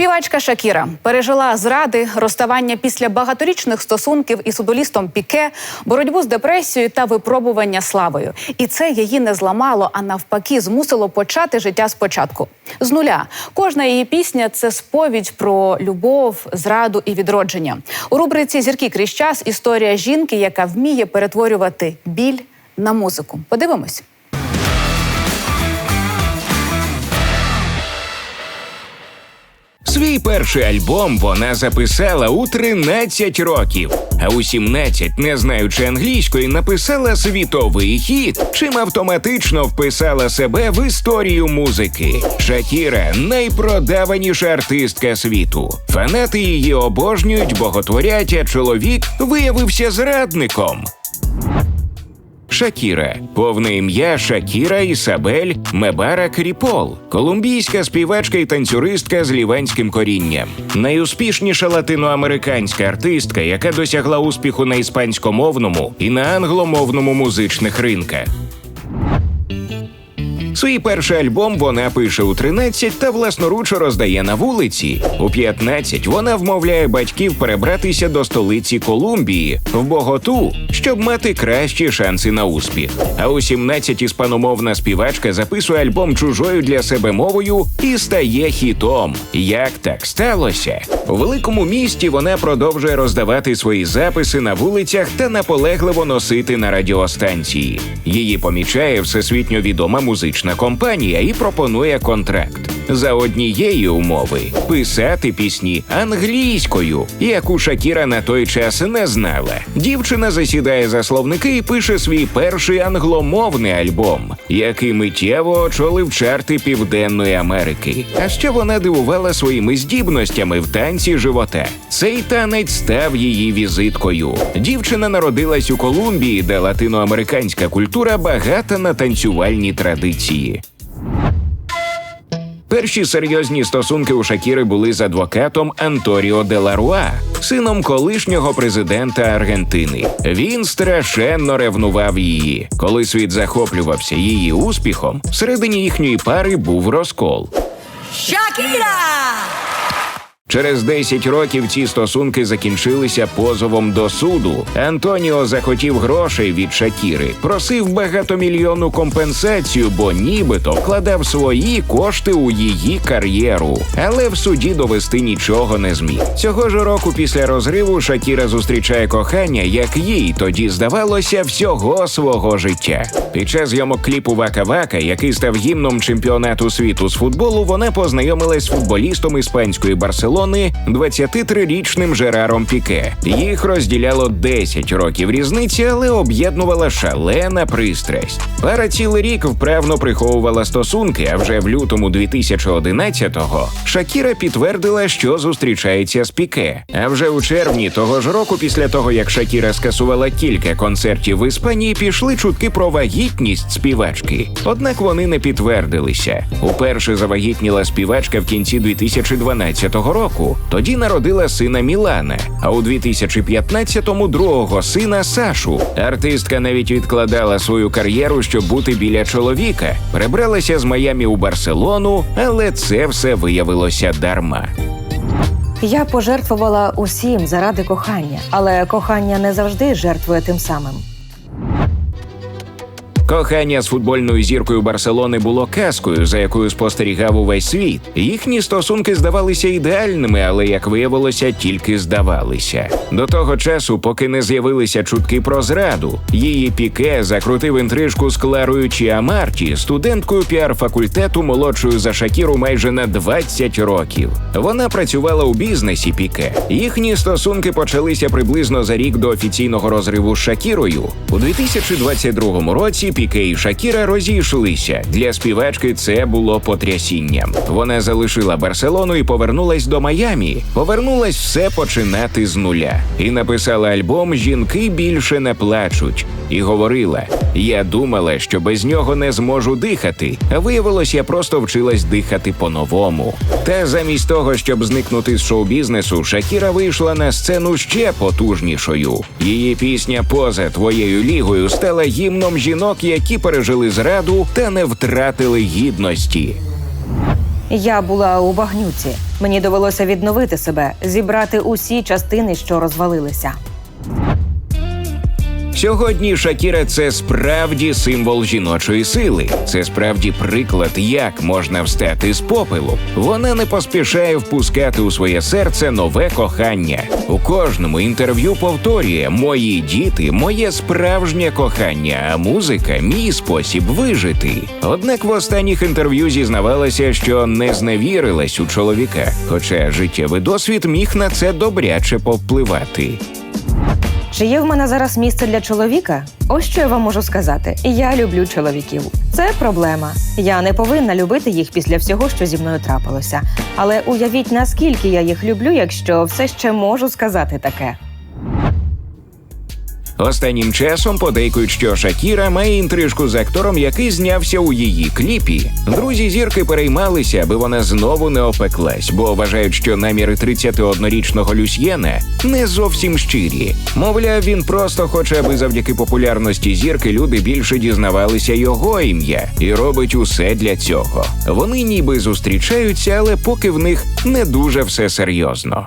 Співачка Шакіра пережила зради, розставання після багаторічних стосунків із футболістом Піке, боротьбу з депресією та випробування славою. І це її не зламало, а навпаки, змусило почати життя спочатку. З нуля кожна її пісня це сповідь про любов, зраду і відродження. У рубриці Зірки крізь час історія жінки, яка вміє перетворювати біль на музику. Подивимось. Свій перший альбом вона записала у 13 років, а у 17, не знаючи англійської, написала світовий хіт, чим автоматично вписала себе в історію музики. Шакіра найпродаваніша артистка світу. Фанати її обожнюють, боготворять, а чоловік виявився зрадником. Шакіра, повне ім'я Шакіра Ісабель Мебара Кріпол, колумбійська співачка і танцюристка з ліванським корінням, найуспішніша латиноамериканська артистка, яка досягла успіху на іспанськомовному і на англомовному музичних ринках. Свій перший альбом вона пише у 13 та власноруч роздає на вулиці. У 15 вона вмовляє батьків перебратися до столиці Колумбії в Боготу, щоб мати кращі шанси на успіх. А у 17 іспаномовна співачка записує альбом чужою для себе мовою і стає хітом. Як так сталося? У великому місті вона продовжує роздавати свої записи на вулицях та наполегливо носити на радіостанції. Її помічає всесвітньо відома музична компанія і пропонує контракт за однієї умови писати пісні англійською, яку Шакіра на той час не знала. Дівчина засідає за словники і пише свій перший англомовний альбом, який миттєво очолив чарти Південної Америки. А ще вона дивувала своїми здібностями в танці живота. Цей танець став її візиткою. Дівчина народилась у Колумбії, де латиноамериканська культура багата на танцювальні традиції. Перші серйозні стосунки у Шакіри були з адвокатом Анторіо Деларуа, сином колишнього президента Аргентини. Він страшенно ревнував її. Коли світ захоплювався її успіхом, всередині їхньої пари був розкол. Шакіра! Через 10 років ці стосунки закінчилися позовом до суду. Антоніо захотів грошей від Шакіри, просив багатомільйонну компенсацію, бо нібито вкладав свої кошти у її кар'єру. Але в суді довести нічого не зміг. Цього ж року після розриву Шакіра зустрічає кохання, як їй тоді здавалося, всього свого життя. Під час зйомок кліпу Вака Вака, який став гімном чемпіонату світу з футболу, вона познайомилась з футболістом іспанської Барселони. 23-річним Жераром Піке. Їх розділяло 10 років різниці, але об'єднувала шалена пристрасть. Пара цілий рік вправно приховувала стосунки. А вже в лютому 2011-го Шакіра підтвердила, що зустрічається з Піке. А вже у червні того ж року, після того як Шакіра скасувала кілька концертів в Іспанії, пішли чутки про вагітність співачки. Однак вони не підтвердилися. Уперше завагітніла співачка в кінці 2012 року. Тоді народила сина Мілана, а у 2015-му другого сина Сашу. Артистка навіть відкладала свою кар'єру, щоб бути біля чоловіка. Прибралася з Майамі у Барселону, але це все виявилося дарма. Я пожертвувала усім заради кохання, але кохання не завжди жертвує тим самим. Кохання з футбольною зіркою Барселони було казкою, за якою спостерігав увесь світ. Їхні стосунки здавалися ідеальними, але як виявилося, тільки здавалися. До того часу, поки не з'явилися чутки про зраду, її піке закрутив інтрижку з Кларою Чіамарті, студенткою піар-факультету молодшою за Шакіру майже на 20 років. Вона працювала у бізнесі піке. Їхні стосунки почалися приблизно за рік до офіційного розриву з Шакірою. У 2022 році Піке і Шакіра розійшлися. Для співачки це було потрясінням. Вона залишила Барселону і повернулась до Майамі. Повернулась все починати з нуля. І написала альбом Жінки більше не плачуть. І говорила: Я думала, що без нього не зможу дихати. А виявилось, я просто вчилась дихати по-новому. Та замість того, щоб зникнути з шоу-бізнесу, Шакіра вийшла на сцену ще потужнішою. Її пісня поза твоєю лігою стала гімном жінок, які пережили зраду та не втратили гідності. Я була у багнюці. Мені довелося відновити себе, зібрати усі частини, що розвалилися. Сьогодні Шакіра це справді символ жіночої сили. Це справді приклад, як можна встати з попелу. Вона не поспішає впускати у своє серце нове кохання. У кожному інтерв'ю повторює: мої діти, моє справжнє кохання, а музика мій спосіб вижити. Однак в останніх інтерв'ю зізнавалася, що не зневірилась у чоловіка, хоча життєвий досвід міг на це добряче повпливати. Чи є в мене зараз місце для чоловіка? Ось що я вам можу сказати. Я люблю чоловіків. Це проблема. Я не повинна любити їх після всього, що зі мною трапилося. Але уявіть, наскільки я їх люблю, якщо все ще можу сказати таке. Останнім часом подейкують, що Шакіра має інтрижку з актором, який знявся у її кліпі. Друзі зірки переймалися, аби вона знову не опеклась, бо вважають, що наміри 31-річного Люсьєна не зовсім щирі. Мовляв, він просто хоче, аби завдяки популярності зірки люди більше дізнавалися його ім'я і робить усе для цього. Вони ніби зустрічаються, але поки в них не дуже все серйозно.